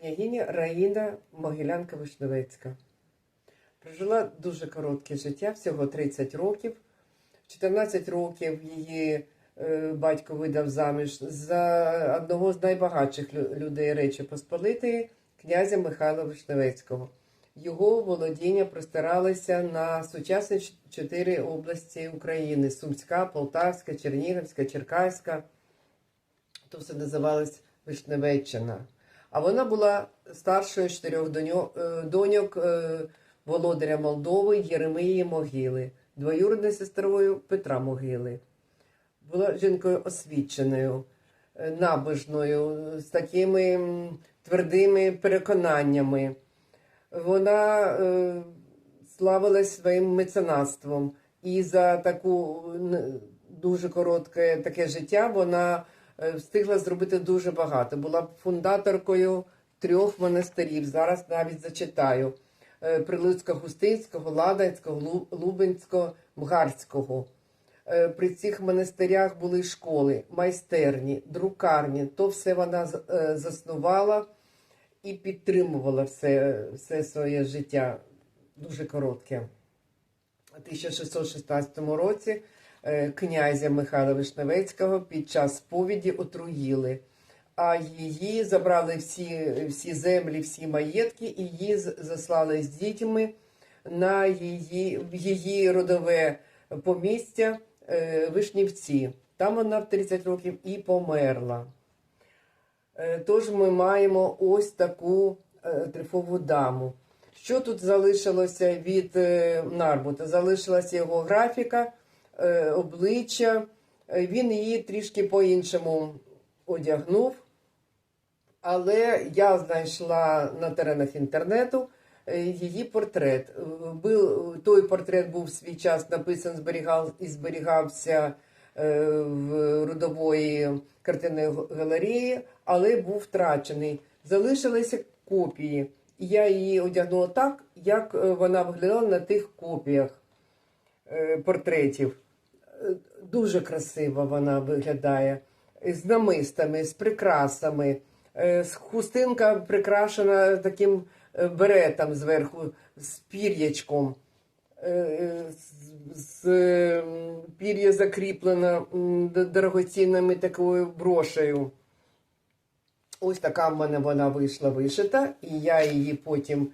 княгиня Раїна Могилянка Вишневецька. Прожила дуже коротке життя, всього 30 років. В 14 років її е, батько видав заміж за одного з найбагатших людей Речі Посполитої, князя Михайла Вишневецького. Його володіння простиралися на сучасні чотири області України: Сумська, Полтавська, Чернігівська, Черкаська. То все називалось Вишневеччина. А вона була старшою чотирьох доньок, е, доньок е, володаря Молдови Єремії Могили, двоюрідною сестрою Петра Могили. Була жінкою освіченою, е, набожною, з такими твердими переконаннями. Вона славилась своїм меценатством. І за таку дуже коротке таке життя вона встигла зробити дуже багато. Була фундаторкою трьох монастирів. Зараз навіть зачитаю: Е, Прилуцько-Густинського, Ладанського, Лу- Лубенського, Мгарського. Е, При цих монастирях були школи, майстерні, друкарні. То все вона е, заснувала і підтримувала все, все своє життя дуже коротке. У 1616 році е, князя Михайла Вишневецького під час сповіді отруїли, а її забрали всі, всі землі, всі маєтки, і її заслали з дітьми на її, її родове помістя е, Вишнівці. Там вона в 30 років і померла. Е, Тож ми маємо ось таку е, трифову даму. Що тут залишилося від е, Нарбута? Залишилася його графіка, е, обличчя. Е, Він її трішки по-іншому одягнув. Але я знайшла на теренах інтернету е, її портрет. Е, Бил, той портрет був в свій час написан зберігав, і зберігався е, в родової картинної галереї, але був втрачений. Залишилися копії. Я її одягнула так, як е, вона виглядала на тих копіях е, портретів. Дуже красиво вона виглядає. З намистами, з прикрасами. Е, Хустинка прикрашена таким е, беретом зверху, з пір'ячком. Е, з- пір'я закріплено дорогоцінними такою брошею. Ось така в мене вона вийшла вишита, і я її потім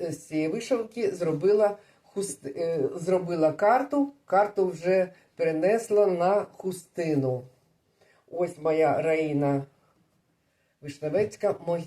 з цієї вишивки зробила, хуст, е, зробила карту. Карту вже перенесла на хустину. Ось моя Раїна Вишневецька могилянка.